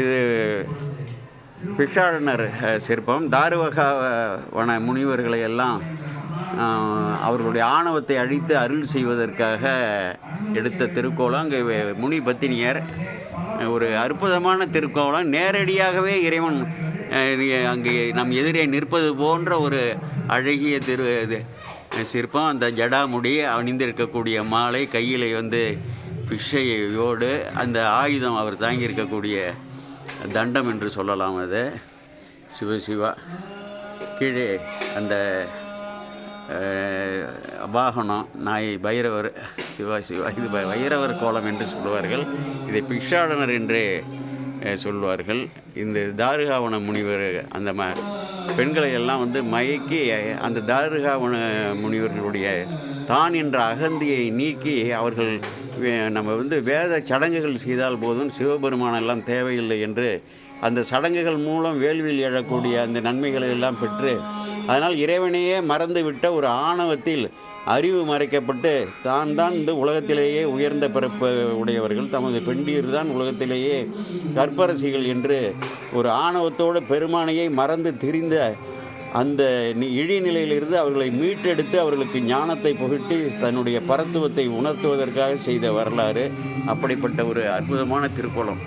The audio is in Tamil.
இது பிஷாடனர் சிற்பம். தாருவகா வன முனிவர்களை எல்லாம் அவர்களுடைய ஆணவத்தை அழித்து அருள் செய்வதற்காக எடுத்த திருக்கோலம் அங்கே முனி பத்தினியர் ஒரு அற்புதமான திருக்கோலம் நேரடியாகவே இறைவன் அங்கே நம் எதிரே நிற்பது போன்ற ஒரு அழகிய திரு இது சிற்பம். அந்த ஜடாமுடி அணிந்திருக்கக்கூடிய மாலை கையில் வந்து பிஷையோடு அந்த ஆயுதம் அவர் தாங்கியிருக்கக்கூடிய தண்டம் என்று சொல்லலாம் அது. சிவசிவா கீழே அந்த வாகனம் நாய் பைரவர் சிவா சிவா இது ப- பைரவர் கோலம் என்று சொல்லுவார்கள். இதை பிக்ஷாடனர் என்று சொல்வார்கள். இந்த தாருகாவன முனிவர் அந்த ம பெண்களை எல்லாம் வந்து மயக்கி அந்த தாருகாவன முனிவர்களுடைய தான் என்ற அகந்தியை நீக்கி அவர்கள் வே- நம்ம வந்து வேத சடங்குகள் செய்தால் போதும் சிவபெருமானெல்லாம் தேவையில்லை என்று அந்த சடங்குகள் மூலம் வேள்வியில் எழக்கூடிய அந்த நன்மைகளை எல்லாம் பெற்று அதனால் இறைவனையே மறந்துவிட்ட ஒரு ஆணவத்தில் அறிவு மறைக்கப்பட்டு தான் தான் இந்த உலகத்திலேயே உயர்ந்த பிறப்பு உடையவர்கள் தமது பெண்டீர் தான் உலகத்திலேயே கற்பரசிகள் என்று ஒரு ஆணவத்தோடு பெருமானையை மறந்து திரிந்த அந்த இழிநிலையிலிருந்து அவர்களை மீட்டெடுத்து அவர்களுக்கு ஞானத்தை புகட்டி தன்னுடைய பரத்துவத்தை உணர்த்துவதற்காக செய்த வரலாறு. அப்படிப்பட்ட ஒரு அற்புதமான திருக்கோளம்.